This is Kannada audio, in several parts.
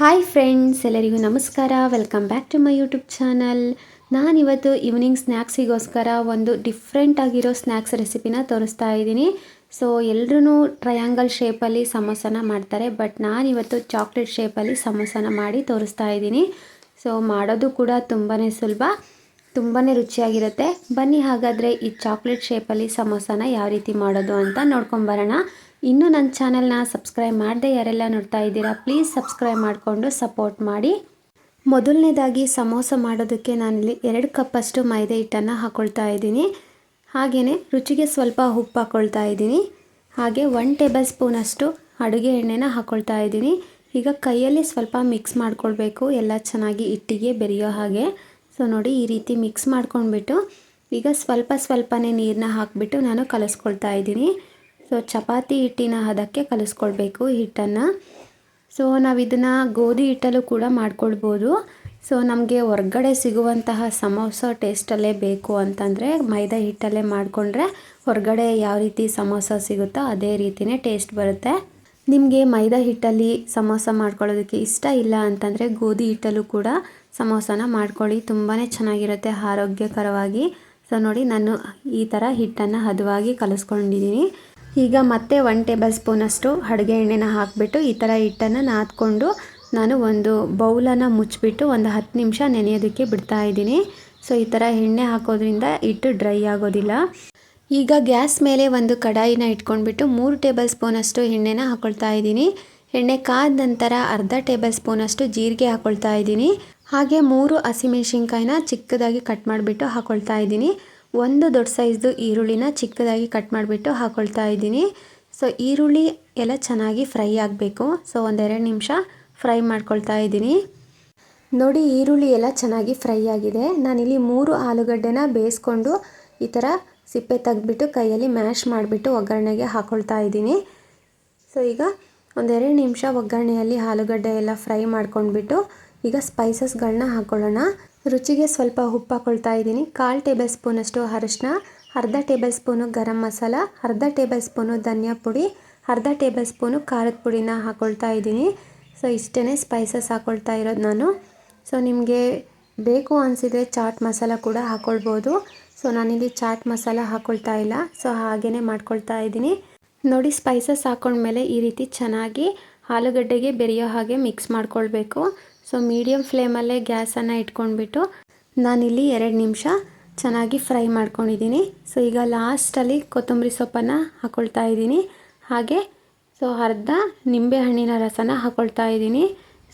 ಹಾಯ್ ಫ್ರೆಂಡ್ಸ್ ಎಲ್ಲರಿಗೂ ನಮಸ್ಕಾರ. Welcome back to my YouTube channel ನಾನಿವತ್ತು ಈವ್ನಿಂಗ್ ಸ್ನ್ಯಾಕ್ಸಿಗೋಸ್ಕರ ಒಂದು ಡಿಫ್ರೆಂಟ್ ಆಗಿರೋ ಸ್ನ್ಯಾಕ್ಸ್ ರೆಸಿಪಿನ ತೋರಿಸ್ತಾ ಇದ್ದೀನಿ. ಸೊ ಎಲ್ಲರೂ ಟ್ರಯಾಂಗಲ್ ಶೇಪಲ್ಲಿ ಸಮೋಸನ ಮಾಡ್ತಾರೆ ಬಟ್ ನಾನಿವತ್ತು ಚಾಕ್ಲೇಟ್ ಶೇಪಲ್ಲಿ ಸಮೋಸನ ಮಾಡಿ ತೋರಿಸ್ತಾ ಇದ್ದೀನಿ. ಸೊ ಮಾಡೋದು ಕೂಡ ತುಂಬಾ ಸುಲಭ ತುಂಬಾ ರುಚಿಯಾಗಿರುತ್ತೆ. ಬನ್ನಿ ಹಾಗಾದರೆ ಈ ಚಾಕ್ಲೇಟ್ ಶೇಪಲ್ಲಿ ಸಮೋಸನ ಯಾವ ರೀತಿ ಮಾಡೋದು ಅಂತ ನೋಡ್ಕೊಂಬರೋಣ ಇನ್ನೂ ನನ್ನ ಚಾನಲ್ನ ಸಬ್ಸ್ಕ್ರೈಬ್ ಮಾಡದೆ ಯಾರೆಲ್ಲ ನೋಡ್ತಾ ಇದ್ದೀರಾ ಪ್ಲೀಸ್ ಸಬ್ಸ್ಕ್ರೈಬ್ ಮಾಡಿಕೊಂಡು ಸಪೋರ್ಟ್ ಮಾಡಿ. ಮೊದಲನೇದಾಗಿ ಸಮೋಸ ಮಾಡೋದಕ್ಕೆ ನಾನಿಲ್ಲಿ ಎರಡು ಕಪ್ಪಷ್ಟು ಮೈದೆ ಹಿಟ್ಟನ್ನು ಹಾಕ್ಕೊಳ್ತಾ ಇದ್ದೀನಿ. ಹಾಗೆಯೇ ರುಚಿಗೆ ಸ್ವಲ್ಪ ಉಪ್ಪು ಹಾಕ್ಕೊಳ್ತಾ ಇದ್ದೀನಿ. ಹಾಗೆ ಒನ್ ಟೇಬಲ್ ಸ್ಪೂನಷ್ಟು ಅಡುಗೆ ಎಣ್ಣೆನ ಹಾಕ್ಕೊಳ್ತಾ ಇದ್ದೀನಿ. ಈಗ ಕೈಯಲ್ಲಿ ಸ್ವಲ್ಪ ಮಿಕ್ಸ್ ಮಾಡ್ಕೊಳ್ಬೇಕು, ಎಲ್ಲ ಚೆನ್ನಾಗಿ ಹಿಟ್ಟಿಗೆ ಬೆರೆಯೋ ಹಾಗೆ. ಸೊ ನೋಡಿ ಈ ರೀತಿ ಮಿಕ್ಸ್ ಮಾಡ್ಕೊಂಡ್ಬಿಟ್ಟು ಈಗ ಸ್ವಲ್ಪ ಸ್ವಲ್ಪನೇ ನೀರನ್ನ ಹಾಕಿಬಿಟ್ಟು ನಾನು ಕಲಸ್ಕೊಳ್ತಾ ಇದ್ದೀನಿ. ಸೊ ಚಪಾತಿ ಹಿಟ್ಟಿನ ಹದಕ್ಕೆ ಕಲಿಸ್ಕೊಳ್ಬೇಕು ಹಿಟ್ಟನ್ನು. ಸೊ ನಾವು ಇದನ್ನು ಗೋಧಿ ಹಿಟ್ಟಲ್ಲೂ ಕೂಡ ಮಾಡ್ಕೊಳ್ಬೋದು. ಸೊ ನಮಗೆ ಹೊರ್ಗಡೆ ಸಿಗುವಂತಹ ಸಮೋಸ ಟೇಸ್ಟಲ್ಲೇ ಬೇಕು ಅಂತಂದರೆ ಮೈದಾ ಹಿಟ್ಟಲ್ಲೇ ಮಾಡಿಕೊಂಡ್ರೆ ಹೊರಗಡೆ ಯಾವ ರೀತಿ ಸಮೋಸ ಸಿಗುತ್ತೋ ಅದೇ ರೀತಿಯೇ ಟೇಸ್ಟ್ ಬರುತ್ತೆ. ನಿಮಗೆ ಮೈದಾ ಹಿಟ್ಟಲ್ಲಿ ಸಮೋಸ ಮಾಡ್ಕೊಳ್ಳೋದಕ್ಕೆ ಇಷ್ಟ ಇಲ್ಲ ಅಂತಂದರೆ ಗೋಧಿ ಹಿಟ್ಟಲ್ಲೂ ಕೂಡ ಸಮೋಸನ ಮಾಡ್ಕೊಳ್ಳಿ. ತುಂಬಾ ಚೆನ್ನಾಗಿರುತ್ತೆ ಆರೋಗ್ಯಕರವಾಗಿ. ಸೊ ನೋಡಿ ನಾನು ಈ ಥರ ಹಿಟ್ಟನ್ನು ಹದವಾಗಿ ಕಲಿಸ್ಕೊಂಡಿದ್ದೀನಿ. ಈಗ ಮತ್ತೆ ಒನ್ ಟೇಬಲ್ ಸ್ಪೂನಷ್ಟು ಅಡುಗೆ ಎಣ್ಣೆನ ಹಾಕಿಬಿಟ್ಟು ಈ ಥರ ಹಿಟ್ಟನ್ನು ನಾದ್ಕೊಂಡು ನಾನು ಒಂದು ಬೌಲನ್ನು ಮುಚ್ಚಿಬಿಟ್ಟು ಒಂದು ಹತ್ತು ನಿಮಿಷ ನೆನೆಯೋದಕ್ಕೆ ಬಿಡ್ತಾ ಇದ್ದೀನಿ. ಸೊ ಈ ಥರ ಎಣ್ಣೆ ಹಾಕೋದ್ರಿಂದ ಹಿಟ್ಟು ಡ್ರೈ ಆಗೋದಿಲ್ಲ. ಈಗ ಗ್ಯಾಸ್ ಮೇಲೆ ಒಂದು ಕಡಾಯಿನ ಇಟ್ಕೊಂಡ್ಬಿಟ್ಟು ಮೂರು ಟೇಬಲ್ ಸ್ಪೂನಷ್ಟು ಎಣ್ಣೆನ ಹಾಕೊಳ್ತಾ ಇದ್ದೀನಿ. ಎಣ್ಣೆ ಕಾದ ನಂತರ ಅರ್ಧ ಟೇಬಲ್ ಸ್ಪೂನಷ್ಟು ಜೀರಿಗೆ ಹಾಕ್ಕೊಳ್ತಾ ಇದ್ದೀನಿ. ಹಾಗೆ ಮೂರು ಹಸಿಮೆಣ್ಸಿನ್ಕಾಯಿನ ಚಿಕ್ಕದಾಗಿ ಕಟ್ ಮಾಡಿಬಿಟ್ಟು ಹಾಕೊಳ್ತಾ ಇದ್ದೀನಿ. ಒಂದು ದೊಡ್ಡ ಸೈಜ್ದು ಈರುಳ್ಳಿನ ಚಿಕ್ಕದಾಗಿ ಕಟ್ ಮಾಡಿಬಿಟ್ಟು ಹಾಕ್ಕೊಳ್ತಾ ಇದ್ದೀನಿ. ಸೊ ಈರುಳ್ಳಿ ಎಲ್ಲ ಚೆನ್ನಾಗಿ ಫ್ರೈ ಆಗಬೇಕು. ಸೊ ಒಂದೆರಡು ನಿಮಿಷ ಫ್ರೈ ಮಾಡ್ಕೊಳ್ತಾ ಇದ್ದೀನಿ. ನೋಡಿ, ಈರುಳ್ಳಿ ಎಲ್ಲ ಚೆನ್ನಾಗಿ ಫ್ರೈ ಆಗಿದೆ. ನಾನಿಲ್ಲಿ ಮೂರು ಆಲೂಗಡ್ಡೆನ ಬೇಯಿಸ್ಕೊಂಡು ಈ ಥರ ಸಿಪ್ಪೆ ತೆಗೆದ್ಬಿಟ್ಟು ಕೈಯಲ್ಲಿ ಮ್ಯಾಶ್ ಮಾಡಿಬಿಟ್ಟು ಒಗ್ಗರಣೆಗೆ ಹಾಕ್ಕೊಳ್ತಾ ಇದ್ದೀನಿ. ಸೊ ಈಗ ಒಂದೆರಡು ನಿಮಿಷ ಒಗ್ಗರಣೆಯಲ್ಲಿ ಆಲೂಗಡ್ಡೆ ಎಲ್ಲ ಫ್ರೈ ಮಾಡ್ಕೊಂಡ್ಬಿಟ್ಟು ಈಗ ಸ್ಪೈಸಸ್ಗಳನ್ನ ಹಾಕ್ಕೊಳ್ಳೋಣ ರುಚಿಗೆ ಸ್ವಲ್ಪ ಉಪ್ಪು ಹಾಕೊಳ್ತಾ ಇದ್ದೀನಿ. ಕಾಲು ಟೇಬಲ್ ಸ್ಪೂನಷ್ಟು ಅರಿಶಿನ ಅರ್ಧ ಟೇಬಲ್ ಸ್ಪೂನು ಗರಂ ಮಸಾಲ, ಅರ್ಧ ಟೇಬಲ್ ಸ್ಪೂನು ಧನಿಯಾ ಪುಡಿ, ಅರ್ಧ ಟೇಬಲ್ ಸ್ಪೂನು ಖಾರದ ಪುಡಿನ ಹಾಕ್ಕೊಳ್ತಾ ಇದ್ದೀನಿ. ಸೊ ಇಷ್ಟೇ ಸ್ಪೈಸಸ್ ಹಾಕ್ಕೊಳ್ತಾ ಇರೋದು ನಾನು. ಸೊ, ನಿಮಗೆ ಬೇಕು ಅನಿಸಿದರೆ ಚಾಟ್ ಮಸಾಲ ಕೂಡ ಹಾಕ್ಕೊಳ್ಬೋದು ಸೊ, ನಾನಿಲ್ಲಿ ಚಾಟ್ ಮಸಾಲ ಹಾಕ್ಕೊಳ್ತಾ ಇಲ್ಲ. ಸೊ ಹಾಗೇ ಮಾಡ್ಕೊಳ್ತಾ ಇದ್ದೀನಿ. ನೋಡಿ, ಸ್ಪೈಸಸ್ ಹಾಕ್ಕೊಂಡ್ಮೇಲೆ ಈ ರೀತಿ ಚೆನ್ನಾಗಿ ಆಲೂಗಡ್ಡೆಗೆ ಬೆರೆಯೋ ಹಾಗೆ ಮಿಕ್ಸ್ ಮಾಡ್ಕೊಳ್ಬೇಕು. ಸೊ ಮೀಡಿಯಮ್ ಫ್ಲೇಮಲ್ಲೇ ಗ್ಯಾಸನ್ನು ಇಟ್ಕೊಂಡ್ಬಿಟ್ಟು ನಾನಿಲ್ಲಿ ಎರಡು ನಿಮಿಷ ಚೆನ್ನಾಗಿ ಫ್ರೈ ಮಾಡ್ಕೊಂಡಿದ್ದೀನಿ. ಸೊ ಈಗ ಲಾಸ್ಟಲ್ಲಿ ಕೊತ್ತಂಬರಿ ಸೊಪ್ಪನ್ನು ಹಾಕ್ಕೊಳ್ತಾ ಇದ್ದೀನಿ. ಹಾಗೆ ಸೊ ಅರ್ಧ ನಿಂಬೆಹಣ್ಣಿನ ರಸನ ಹಾಕ್ಕೊಳ್ತಾ ಇದ್ದೀನಿ.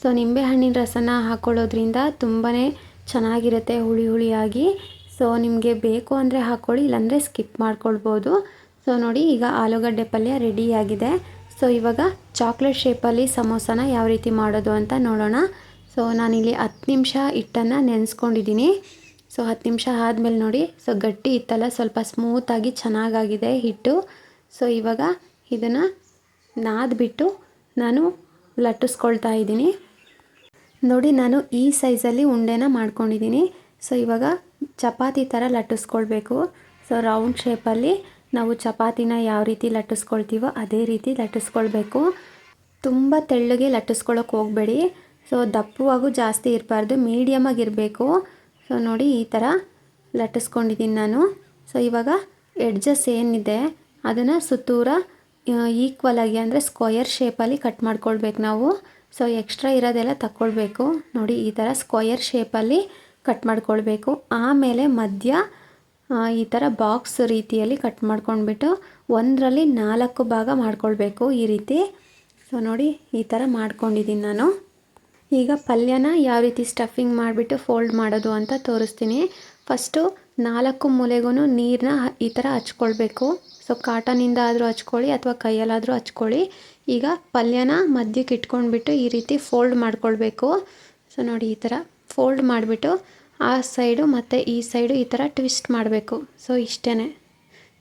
ಸೊ ನಿಂಬೆಹಣ್ಣಿನ ರಸನ ಹಾಕ್ಕೊಳ್ಳೋದ್ರಿಂದ ತುಂಬಾ ಚೆನ್ನಾಗಿರುತ್ತೆ ಹುಳಿ ಹುಳಿಯಾಗಿ. ಸೊ ನಿಮಗೆ ಬೇಕು ಅಂದರೆ ಹಾಕ್ಕೊಳ್ಳಿ ಇಲ್ಲಾಂದರೆ ಸ್ಕಿಪ್ ಮಾಡ್ಕೊಳ್ಬೋದು. ಸೊ ನೋಡಿ, ಈಗ ಆಲೂಗಡ್ಡೆ ಪಲ್ಯ ರೆಡಿಯಾಗಿದೆ ಸೊ ಇವಾಗ ಚಾಕ್ಲೇಟ್ ಶೇಪಲ್ಲಿ ಸಮೋಸನ ಯಾವ ರೀತಿ ಮಾಡೋದು ಅಂತ ನೋಡೋಣ. ಸೊ ನಾನಿಲ್ಲಿ ಹತ್ತು ನಿಮಿಷ ಹಿಟ್ಟನ್ನು ನೆನೆಸ್ಕೊಂಡಿದ್ದೀನಿ. ಸೊ ಹತ್ತು ನಿಮಿಷ ಆದಮೇಲೆ ನೋಡಿ. ಸೊ ಗಟ್ಟಿ ಇತ್ತಲ್ಲ ಸ್ವಲ್ಪ ಸ್ಮೂತಾಗಿ ಚೆನ್ನಾಗಾಗಿದೆ ಹಿಟ್ಟು. ಸೊ ಇವಾಗ ಇದನ್ನು ನಾದ್ಬಿಟ್ಟು ನಾನು ಲಟ್ಟಿಸ್ಕೊಳ್ತಾ ಇದ್ದೀನಿ. ನೋಡಿ, ನಾನು ಈ ಸೈಜಲ್ಲಿ ಉಂಡೆನ ಮಾಡ್ಕೊಂಡಿದ್ದೀನಿ. ಸೊ ಇವಾಗ ಚಪಾತಿ ಥರ ಲಟ್ಟಿಸ್ಕೊಳ್ಬೇಕು. ಸೊ ರೌಂಡ್ ಶೇಪಲ್ಲಿ ನಾವು ಚಪಾತಿನ ಯಾವ ರೀತಿ ಲಟ್ಟಿಸ್ಕೊಳ್ತೀವೋ ಅದೇ ರೀತಿ ಲಟ್ಟಿಸ್ಕೊಳ್ಬೇಕು. ತುಂಬ ತೆಳ್ಳಗೆ ಲಟ್ಟಿಸ್ಕೊಳ್ಳೋಕೆ ಹೋಗಬೇಡಿ. ಸೊ ದಪ್ಪವಾಗೂ ಜಾಸ್ತಿ ಇರಬಾರ್ದು ಮೀಡಿಯಮಾಗಿರಬೇಕು ಸೊ ನೋಡಿ ಈ ಥರ ಲಟ್ಟಿಸ್ಕೊಂಡಿದ್ದೀನಿ ನಾನು. ಸೊ ಇವಾಗ ಎಡ್ಜಸ್ ಏನಿದೆ, ಅದನ್ನು ಸುತ್ತೂರ ಈಕ್ವಲ್ ಆಗಿ ಅಂದರೆ ಸ್ಕ್ವಯರ್ ಶೇಪಲ್ಲಿ ಕಟ್ ಮಾಡ್ಕೊಳ್ಬೇಕು ನಾವು. ಸೊ ಎಕ್ಸ್ಟ್ರಾ ಇರೋದೆಲ್ಲ ತಕ್ಕೊಳ್ಬೇಕು. ನೋಡಿ ಈ ಥರ ಸ್ಕ್ವಯರ್ ಶೇಪಲ್ಲಿ ಕಟ್ ಮಾಡ್ಕೊಳ್ಬೇಕು. ಆಮೇಲೆ ಮಧ್ಯ ಈ ಥರ ಬಾಕ್ಸ್ ರೀತಿಯಲ್ಲಿ ಕಟ್ ಮಾಡ್ಕೊಂಡ್ಬಿಟ್ಟು ಒಂದರಲ್ಲಿ ನಾಲ್ಕು ಭಾಗ ಮಾಡ್ಕೊಳ್ಬೇಕು ಈ ರೀತಿ. ಸೊ ನೋಡಿ ಈ ಥರ ಮಾಡ್ಕೊಂಡಿದ್ದೀನಿ ನಾನು. ಈಗ ಪಲ್ಯನ ಯಾವ ರೀತಿ ಸ್ಟಫಿಂಗ್ ಮಾಡಿಬಿಟ್ಟು ಫೋಲ್ಡ್ ಮಾಡೋದು ಅಂತ ತೋರಿಸ್ತೀನಿ. ಫಸ್ಟು ನಾಲ್ಕು ಮೂಲೆಗೂ ನೀರನ್ನ ಈ ಥರ ಹಚ್ಕೊಳ್ಬೇಕು. ಸೊ ಕಾಟನಿಂದ ಆದರೂ ಹಚ್ಕೊಳ್ಳಿ ಅಥವಾ ಕೈಯಲ್ಲಾದರೂ ಹಚ್ಕೊಳ್ಳಿ. ಈಗ ಪಲ್ಯನ ಮಧ್ಯಕ್ಕೆ ಇಟ್ಕೊಂಡ್ಬಿಟ್ಟು ಈ ರೀತಿ ಫೋಲ್ಡ್ ಮಾಡ್ಕೊಳ್ಬೇಕು. ಸೊ ನೋಡಿ ಈ ಥರ ಫೋಲ್ಡ್ ಮಾಡಿಬಿಟ್ಟು ಆ ಸೈಡು ಮತ್ತು ಈ ಸೈಡು ಈ ಥರ ಟ್ವಿಸ್ಟ್ ಮಾಡಬೇಕು. ಸೊ ಇಷ್ಟೇ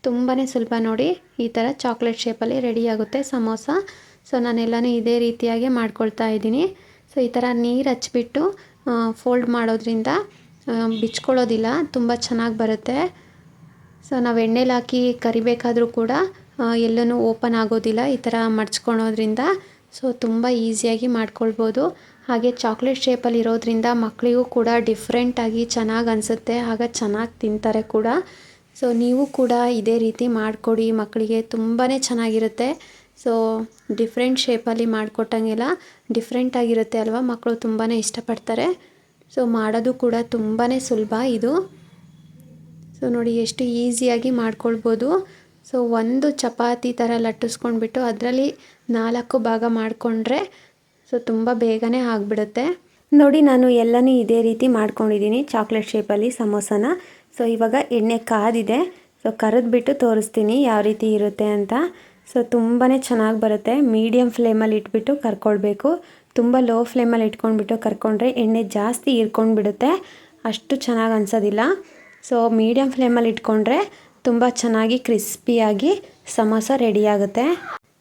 ತುಂಬಾ ಸುಲಭ ನೋಡಿ. ಈ ಥರ ಚಾಕ್ಲೇಟ್ ಶೇಪಲ್ಲಿ ರೆಡಿ ಆಗುತ್ತೆ ಸಮೋಸ. ಸೊ ನಾನೆಲ್ಲನೂ ಇದೇ ರೀತಿಯಾಗಿ ಮಾಡ್ಕೊಳ್ತಾ ಇದ್ದೀನಿ. ಸೊ ಈ ಥರ ನೀರು ಹಚ್ಬಿಟ್ಟು ಫೋಲ್ಡ್ ಮಾಡೋದ್ರಿಂದ ಬಿಚ್ಕೊಳ್ಳೋದಿಲ್ಲ. ತುಂಬ ಚೆನ್ನಾಗಿ ಬರುತ್ತೆ. ಸೊ ನಾವು ಎಣ್ಣೆಲಿ ಹಾಕಿ ಕರಿಬೇಕಾದರೂ ಕೂಡ ಎಲ್ಲೂ ಓಪನ್ ಆಗೋದಿಲ್ಲ. ಈ ಥರ ಮಡ್ಚ್ಕೊಳೋದ್ರಿಂದ ಸೊ ತುಂಬ ಈಸಿಯಾಗಿ ಮಾಡ್ಕೊಳ್ಬೋದು. ಹಾಗೆ ಚಾಕ್ಲೇಟ್ ಶೇಪಲ್ಲಿ ಇರೋದ್ರಿಂದ ಮಕ್ಕಳಿಗೂ ಕೂಡ ಡಿಫ್ರೆಂಟಾಗಿ ಚೆನ್ನಾಗಿ ಅನಿಸುತ್ತೆ. ಆಗ ಚೆನ್ನಾಗಿ ತಿಂತಾರೆ ಕೂಡ. ಸೊ ನೀವು ಕೂಡ ಇದೇ ರೀತಿ ಮಾಡಿಕೊಡಿ. ಮಕ್ಕಳಿಗೆ ತುಂಬಾ ಚೆನ್ನಾಗಿರುತ್ತೆ. ಸೊ ಡಿಫ್ರೆಂಟ್ ಶೇಪಲ್ಲಿ ಮಾಡಿಕೊಟ್ಟಂಗೆಲ್ಲ ಡಿಫ್ರೆಂಟಾಗಿರುತ್ತೆ ಅಲ್ವಾ? ಮಕ್ಕಳು ತುಂಬಾ ಇಷ್ಟಪಡ್ತಾರೆ. ಸೊ ಮಾಡೋದು ಕೂಡ ತುಂಬಾ ಸುಲಭ ಇದು. ಸೊ ನೋಡಿ ಎಷ್ಟು ಈಸಿಯಾಗಿ ಮಾಡ್ಕೊಳ್ಬೋದು. ಸೊ ಒಂದು ಚಪಾತಿ ಥರ ಲಟ್ಟಿಸ್ಕೊಂಡ್ಬಿಟ್ಟು ಅದರಲ್ಲಿ ನಾಲ್ಕು ಭಾಗ ಮಾಡಿಕೊಂಡ್ರೆ ಸೊ, ತುಂಬ ಬೇಗನೆ ಆಗಿಬಿಡುತ್ತೆ. ನೋಡಿ, ನಾನು ಎಲ್ಲನೂ ಇದೇ ರೀತಿ ಮಾಡ್ಕೊಂಡಿದ್ದೀನಿ ಚಾಕ್ಲೇಟ್ ಶೇಪಲ್ಲಿ ಸಮೋಸನ. ಸೊ ಇವಾಗ ಎಣ್ಣೆ ಕಾದಿದೆ. ಸೊ ಕರೆದ್ಬಿಟ್ಟು ತೋರಿಸ್ತೀನಿ ಯಾವ ರೀತಿ ಇರುತ್ತೆ ಅಂತ. ಸೊ ತುಂಬಾ ಚೆನ್ನಾಗಿ ಬರುತ್ತೆ. ಮೀಡಿಯಮ್ ಫ್ಲೇಮಲ್ಲಿ ಇಟ್ಬಿಟ್ಟು ಕರ್ಕೊಳ್ಬೇಕು. ತುಂಬ ಲೋ ಫ್ಲೇಮಲ್ಲಿ ಇಟ್ಕೊಂಡ್ಬಿಟ್ಟು ಕರ್ಕೊಂಡ್ರೆ ಎಣ್ಣೆ ಜಾಸ್ತಿ ಹೀರ್ಕೊಂಡ್ಬಿಡುತ್ತೆ. ಅಷ್ಟು ಚೆನ್ನಾಗಿ ಅನ್ಸೋದಿಲ್ಲ. ಸೊ ಮೀಡಿಯಮ್ ಫ್ಲೇಮಲ್ಲಿ ಇಟ್ಕೊಂಡ್ರೆ ತುಂಬ ಚೆನ್ನಾಗಿ ಕ್ರಿಸ್ಪಿಯಾಗಿ ಸಮೋಸ ರೆಡಿಯಾಗುತ್ತೆ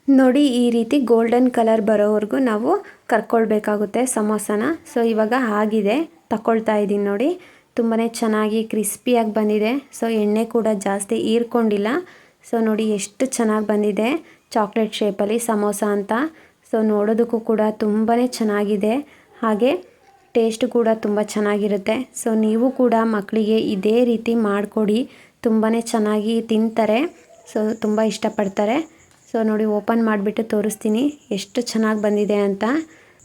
ನೋಡಿ, ಈ ರೀತಿ ಗೋಲ್ಡನ್ ಕಲರ್ ಬರೋವರೆಗೂ ನಾವು ಕರ್ಕೊಳ್ಬೇಕಾಗುತ್ತೆ ಸಮೋಸನ. ಸೊ ಇವಾಗ ಆಗಿದೆ. ತಗೊಳ್ತಾ ಇದ್ದೀನಿ ನೋಡಿ. ತುಂಬಾ ಚೆನ್ನಾಗಿ ಕ್ರಿಸ್ಪಿಯಾಗಿ ಬಂದಿದೆ. ಸೊ ಎಣ್ಣೆ ಕೂಡ ಜಾಸ್ತಿ ಹೀರ್ಕೊಂಡಿಲ್ಲ. ಸೊ ನೋಡಿ, ಎಷ್ಟು ಚೆನ್ನಾಗಿ ಬಂದಿದೆ ಚಾಕ್ಲೇಟ್ ಶೇಪಲ್ಲಿ ಸಮೋಸ ಅಂತ. ಸೊ ನೋಡೋದಕ್ಕೂ ಕೂಡ ತುಂಬಾ ಚೆನ್ನಾಗಿದೆ. ಹಾಗೆ ಟೇಸ್ಟ್ ಕೂಡ ತುಂಬ ಚೆನ್ನಾಗಿರುತ್ತೆ. ಸೊ ನೀವು ಕೂಡ ಮಕ್ಕಳಿಗೆ ಇದೇ ರೀತಿ ಮಾಡಿಕೊಡಿ. ತುಂಬಾ ಚೆನ್ನಾಗಿ ತಿಂತಾರೆ. ಸೊ ತುಂಬ ಇಷ್ಟಪಡ್ತಾರೆ. ಸೊ ನೋಡಿ, ಓಪನ್ ಮಾಡಿಬಿಟ್ಟು ತೋರಿಸ್ತೀನಿ ಎಷ್ಟು ಚೆನ್ನಾಗಿ ಬಂದಿದೆ ಅಂತ.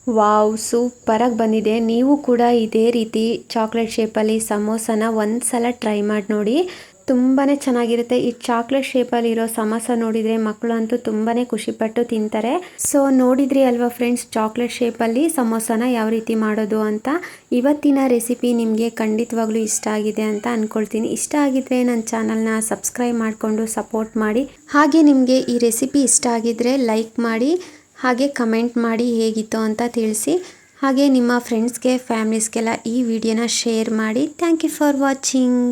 ವಾವ್, ಸೂಪರಾಗಿ ಬಂದಿದೆ. ನೀವು ಕೂಡ ಇದೇ ರೀತಿ ಚಾಕ್ಲೇಟ್ ಶೇಪಲ್ಲಿ ಸಮೋಸನ ಒಂದು ಸಲ ಟ್ರೈ ಮಾಡಿ ನೋಡಿ ತುಂಬಾ ಚೆನ್ನಾಗಿರುತ್ತೆ. ಈ ಚಾಕ್ಲೇಟ್ ಶೇಪಲ್ಲಿರೋ ಸಮೋಸ ನೋಡಿದರೆ ಮಕ್ಕಳು ಅಂತೂ ತುಂಬಾ ಖುಷಿಪಟ್ಟು ತಿಂತಾರೆ. ಸೊ ನೋಡಿದ್ರಿ ಅಲ್ವಾ ಫ್ರೆಂಡ್ಸ್ ಚಾಕ್ಲೇಟ್ ಶೇಪಲ್ಲಿ ಸಮೋಸನ ಯಾವ ರೀತಿ ಮಾಡೋದು ಅಂತ? ಇವತ್ತಿನ ರೆಸಿಪಿ ನಿಮಗೆ ಖಂಡಿತವಾಗ್ಲೂ ಇಷ್ಟ ಆಗಿದೆ ಅಂತ ಅಂದ್ಕೊಳ್ತೀನಿ ಇಷ್ಟ ಆಗಿದ್ರೆ ನನ್ನ ಚಾನಲ್ನ ಸಬ್ಸ್ಕ್ರೈಬ್ ಮಾಡಿಕೊಂಡು ಸಪೋರ್ಟ್ ಮಾಡಿ. ಹಾಗೆ ನಿಮಗೆ ಈ ರೆಸಿಪಿ ಇಷ್ಟ ಆಗಿದ್ರೆ ಲೈಕ್ ಮಾಡಿ, ಹಾಗೆ ಕಮೆಂಟ್ ಮಾಡಿ ಹೇಗಿತ್ತು ಅಂತ ತಿಳಿಸಿ. ಹಾಗೆ ನಿಮ್ಮ ಫ್ರೆಂಡ್ಸ್ಗೆ ಫ್ಯಾಮಿಲೀಸ್ಗೆಲ್ಲ ಈ ವಿಡಿಯೋನ ಶೇರ್ ಮಾಡಿ. Thank you for watching